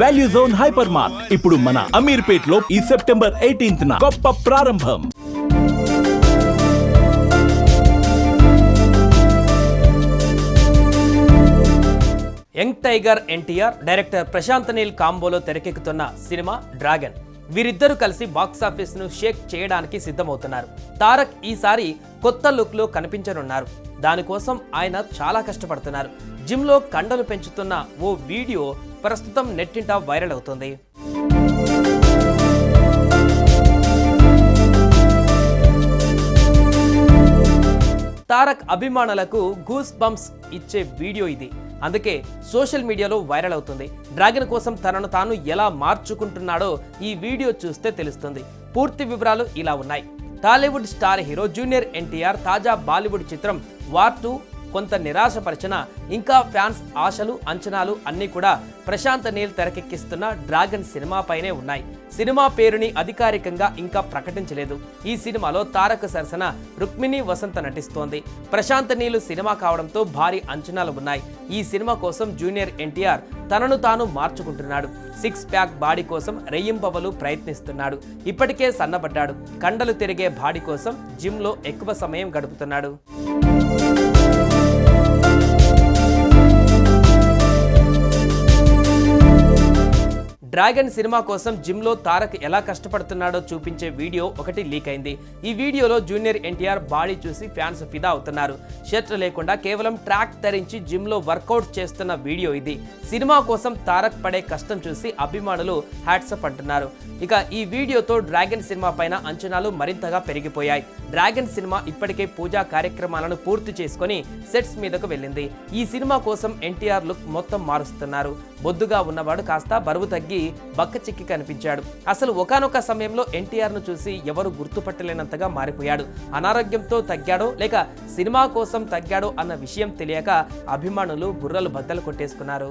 Value zone hyper mart ఇప్పుడు మన అమీర్పేట్లో ఈ సెప్టెంబర్ ఎయిటీన్త్ గొప్ప ప్రారంభం. Young tiger NTR director Prashanth Neel కాంబోలో తెరకెక్కుతున్న సినిమా డ్రాగన్ వీరిద్దరూ కలిసి బాక్సాఫీస్ను షేక్ చేయడానికి సిద్ధమవుతున్నారు. తారక్ ఈసారి కొత్త లుక్లో కనిపించనున్నారు. దానికోసం ఆయన చాలా కష్టపడుతున్నారు. జిమ్లో కండలు పెంచుతున్న ఓ వీడియో ప్రస్తుతం నెట్టింట వైరల్ అవుతుంది. తారక్ అభిమానులకు గూస్ బంప్స్ ఇచ్చే వీడియో ఇది. అందుకే సోషల్ మీడియాలో వైరల్ అవుతుంది. డ్రాగన్ కోసం తనను తాను ఎలా మార్చుకుంటున్నాడో ఈ వీడియో చూస్తే తెలుస్తుంది. పూర్తి వివరాలు ఇలా ఉన్నాయి. Tollywood star hero junior NTR తాజా బాలీవుడ్ చిత్రం వార్ టూ కొంత నిరాశపరిచిన ఇంకా ఫ్యాన్స్ ఆశలు అంచనాలు అన్నీ కూడా ప్రశాంత్ నీల్ తెరకెక్కిస్తున్న డ్రాగన్ సినిమాపైనే ఉన్నాయి. సినిమా పేరుని అధికారికంగా ఇంకా ప్రకటించలేదు. ఈ సినిమాలో తారక సరసన రుక్మిణి వసంత నటిస్తోంది. ప్రశాంత్ నీలు సినిమా కావడంతో భారీ అంచనాలు ఉన్నాయి. ఈ సినిమా కోసం జూనియర్ ఎన్టీఆర్ తనను తాను మార్చుకుంటున్నాడు. సిక్స్ ప్యాక్ బాడీ కోసం రెయ్యింపవలు ప్రయత్నిస్తున్నాడు. ఇప్పటికే సన్నబడ్డాడు. కండలు తిరిగే బాడీ కోసం జిమ్లో ఎక్కువ సమయం గడుపుతున్నాడు. డ్రాగన్ సినిమా కోసం జిమ్లో తారక్ ఎలా కష్టపడుతున్నాడో చూపించే వీడియో ఒకటి లీక్ అయింది. ఈ వీడియోలో జూనియర్ ఎన్టీఆర్ బాడీ చూసి ఫ్యాన్స్ ఫిదా అవుతున్నారు. షర్ట్ లేకుండా కేవలం ట్రాక్ ధరించి జిమ్లో వర్కౌట్ చేస్తున్న వీడియో ఇది. సినిమా కోసం తారక్ పడే కష్టం చూసి అభిమానులు హ్యాట్సప్ అంటున్నారు. ఇక ఈ వీడియోతో డ్రాగన్ సినిమా పైన అంచనాలు మరింతగా పెరిగిపోయాయి. డ్రాగన్ సినిమా ఇప్పటికే పూజా కార్యక్రమాలను పూర్తి చేసుకొని సెట్స్ మీదకు వెళ్ళింది. ఈ సినిమా కోసం ఎన్టీఆర్ లుక్ మొత్తం మారుస్తున్నారు. బొద్దుగా ఉన్నవాడు కాస్త బరువు తగ్గి బక్క చిక్కి కనిపించాడు. అసలు ఒకానొక సమయంలో ఎన్టీఆర్ను చూసి ఎవరు గుర్తుపట్టలేనంతగా మారిపోయాడు. అనారోగ్యంతో తగ్గాడో లేక సినిమా కోసం తగ్గాడో అన్న విషయం తెలియక అభిమానులు బుర్రలు బద్దలు కొట్టేసుకున్నారు.